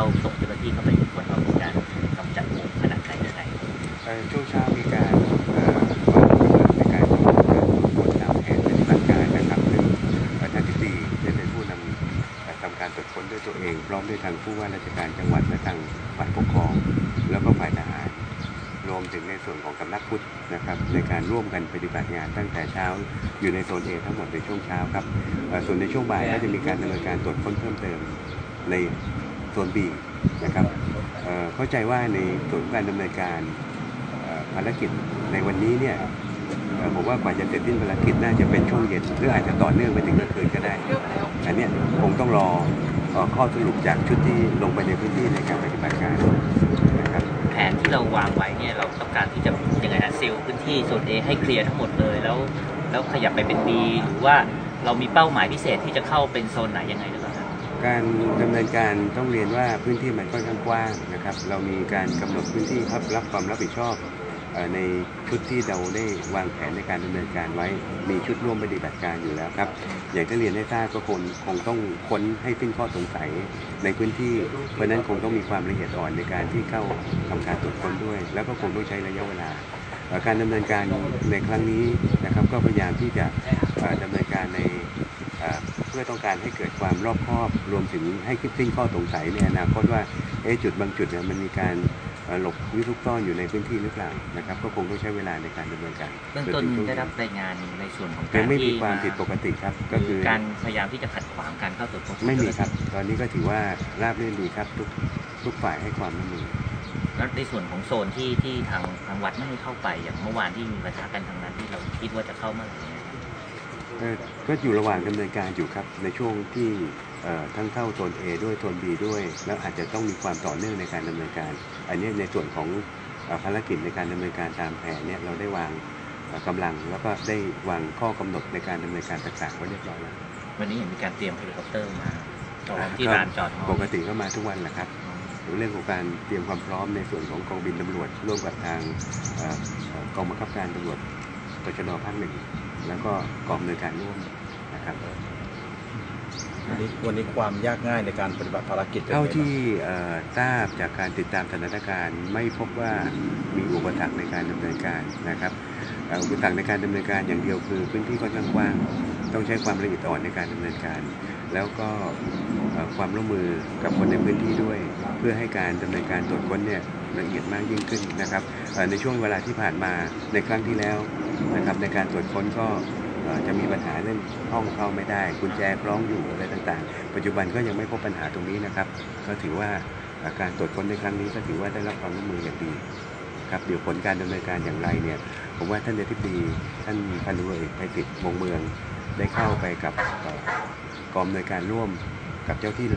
เข้าส่งเจ้าหน้าที่เข้าไปตรวจามีการกำจัดงูขนาดไหญ่ใดช่วงเช้ามีการด้วยตัวเองพร้อมด้วยทางผู้ว่าราชการจังหวัดและทางฝ่ายปกครอง แล้วก็ฝ่ายทหารรวมถึงในส่วนของกำนักพุทธนะครับ ในการร่วมกันปฏิบัติงานตั้งแต่เช้าอยู่ในโซนเอทั้งหมดในช่วงเช้าครับส่วนในช่วงบ่ายก็จะมีการดำเนินการตรวจค้นเพิ่มเติมใน โซนบีนะครับเเข้าใจว่าในส่วนของการดำเนินการภารกิจในวันนี้เนี่ยผมว่ากว่าจะเสร็จสิ้นภารกิจน่าจะเป็นช่วงเย็นหรืออาจจะต่อเนื่องไปถึงกลางคืนก็ได้ อันเนี้ยคงต้องรอข้อสรุปจากชุดที่ลงไปในพื้นที่ในการปฏิบัติการนะครับแผนที่เราวางไว้เนี่ยเราต้องการที่จะยังไงฮะซีลพื้นที่โซน A ให้เคลียร์ทั้งหมดเลยแล้วแล้วขยับไปเป็น B หรือว่าเรามีเป้าหมายพิเศษที่จะเข้าเป็นโซนไหนยังไงหรือเปล่าครับ การดำเนินการต้องเรียนว่าพื้นที่มันค่อนข้างกว้างนะครับ เรามีการกำหนดพื้นที่ครับรับความรับผิดชอบในชุดที่เราได้วางแผนในการดำเนินการไว้ มีชุดร่วมปฏิบัติการอยู่แล้วครับ อย่างที่เรียนให้ทราบก็คงคงต้องค้นให้สิ้นข้อสงสัยในพื้นที่ เพราะนั้นคงต้องมีความละเอียดอ่อนในการที่เข้าทำการตรวจค้นด้วย แล้วก็คงต้องใช้ระยะเวลา การดำเนินการในครั้งนี้นะครับ ก็พยายามที่จะเอ่อดำเนินการใน เอ่อเพื่อต้องการให้เกิดความรอบคอบรวมถึงให้คิดสิ้นข้อสงสัยในอนาคตว่าเอ๊ะจุดบางจุดเนี่ยมันมีการเอ่อหลบวิทุกซ่อนอยู่ในพื้นที่หรือเปล่านะครับ ก็คงต้องใช้เวลาในการดำเนินการเบื้องต้นได้รับรายงานในส่วนของยักางรไม่มีที่ความผิดปกติครับ ก็คือการพยายามที่จะขัดขวางการเข้าตรวจค้นไม่มีครับ ตอนนี้ก็ถือว่าราบรื่นดีครับทุกทุกฝ่ายให้ความร่วมมือแล้วในส่วนของโซนที่ที่ทางทางวัดไม่ให้เข้าไปอย่างเมื่อวานที่มีประทะกันทางนั้นที่เราคิดว่าจะเข้าเมื่อไหร่เนี่ยเอ่อ ก็อยู่ระหว่างดำเนินการอยู่ครับในช่วงที่เอ่อทั้งเข้าโซน A ด้วยโซน B ด้วย แล้วอาจจะต้องมีความต่อเนื่องในการดำเนินการ อันนี้ในส่วนของเอ่อภารกิจในการดำเนินการตามแผนเนี่ยเราได้วางเอ่อกำลังแล้วก็ได้วางข้อกำหนดในการดำเนินการต่างๆไว้เรียบร้อยแล้ววันนี้เห็นมีการเตรียมเฮลิคอปเตอร์มาจอดที่ลานจอดฮอปกติก็มาทุกวันแหละครับเรื่องของการเตรียมความพร้อมในส่วนของกองบินตำรวจร่วมกับทางเอ่อเอ่อกองบังคับการตำรวจตชดภาคหนึ่ง แล้วก็กองดำเนินการร่วมนะครับวันนี้วันนี้ความยากง่ายในการปฏิบัติภารกิจป็นไงเท่าบ้งที่เอ่อทราบจากการติดตามสถานการณ์ ไม่พบว่ามีอุปสรรคในการดำเนินการนะครับเอ่ออุปสรรคในการดำเนินการอย่างเดียวคือ พื้นที่ค่อนข้างกว้าง ต้องใช้ความละเอียดอ่อนในการดำเนินการ แล้วก็เอ่อความร่วมมือกับคนในพื้นที่ด้วย เพื่อให้การดำเนินการตรวจค้นเนี่ยละเอียดมากยิ่งขึ้นนะครับเอ่อในช่วงเวลาที่ผ่านมาในครั้งที่แล้ว นะครับในการตรวจค้นก็จะมีปัญหาเรื่องห้องเข้าไม่ได้กุญแจคล้องอยู่อะไรต่างๆ ปัจจุบันก็ยังไม่พบปัญหาตรงนี้นะครับ ก็ถือว่าการตรวจค้นในครั้งนี้ก็ถือว่าได้รับความร่วมมืออย่างดีครับเดี๋ยวผลการดำเนินการอย่างไรเนี่ยผมว่าท่านอธิบดีท่านพันธุ์ตำรวจเอกไพศิษฐ์วงเมืองได้เข้าไปกับกองอำนวยการร่วม กับเจ้าที่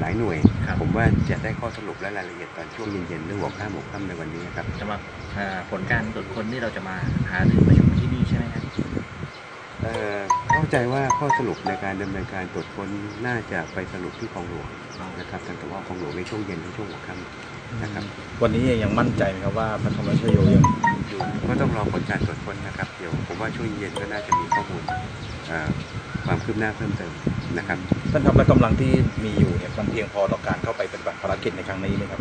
หลายหน่วยครับผมว่าจะได้ข้อสรุปและรายละเอียดตอนช่วงเย็นๆหรือหัวค่ำหัวค่ำในวันนี้ครับจะมาเอ่อผลการตรวจค้นที่เราจะมาหารือประชุมที่นี่ใช่ไหมครับเอ่อเข้าใจว่าข้อสรุปในการดำเนินการตรวจค้นน่าจะไปสรุปที่คลองหลวงนะครับทางสพคลองหลวงในช่วงเย็นหรือช่วงหัวค่ำนะครับ วันนี้ยังมั่นใจไหมครับว่าพระธรรมชโยยังอยู่ก็ต้องรอผลการตรวจค้นนะครับเดี๋ยวผมว่าช่วงเย็นก็น่าจะมีข้อมูลเอ่อ ความคืบหน้าเพิ่มเติมนะครับท่านครับและกำลังที่มีอยู่เนี่ยมันเพียงพอต่อการเข้าไปปฏิบัติภารกิจในครั้งนี้ไหมครับ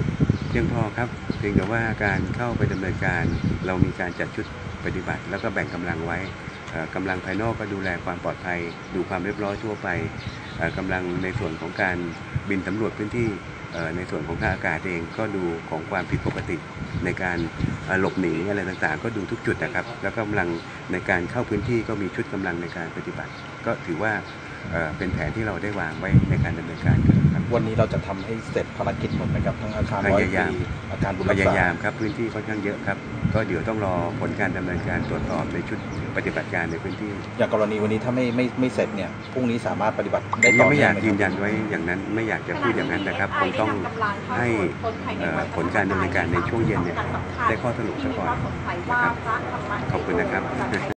เพียงพอครับเพียงแต่ว่าการเข้าไปดำเนินการ เรามีการจัดชุดปฏิบัติ แล้วก็แบ่งกำลังไว้เอ่อกำลังภายนอกก็ดูแลความปลอดภัย ดูความเรียบร้อยทั่วไปเอ่อกำลังในส่วนของการบินสำรวจพื้นที่เอ่อในส่วนของทางอากาศเองก็ดูของความผิดปกติ ในการเอ่อหลบหนีอะไรต่างๆ ก็ดูทุกจุดนะครับ แล้วก็กำลังในการเข้าพื้นที่ก็มีชุดกำลังในการปฏิบัติ ก็ถือว่าเอ่อเป็นแผนที่เราได้วางไว้ในการดำเนินการครับวันนี้เราจะทำให้เสร็จภารกิจหมดไหมครับทั้งอาคารร้อยพยายามปีอาคารบุญพรักยาษายามครับพื้นที่ค่อนข้างเยอะครับ ก็เดี๋ยวต้องรอผลการดำเนินการตรวจสอบในชุดปฏิบัติการในพื้นที่ อย่างกรณีวันนี้ถ้าไม่ไม่ไม่เสร็จเนี่ยพรุ่งนี้สามารถปฏิบัติผได้มต่ยัองไม่อยากเนื่ยืงนไหมยันไว้อย่างนั้นไม่อยากจะพูดอย่างนั้นนะครับคงต้องให้เอ่อผลการดำเนินการในช่วงเย็นเนี่ยได้ข้อสรุปซะก่อนนะครับขอบคุณนะครับ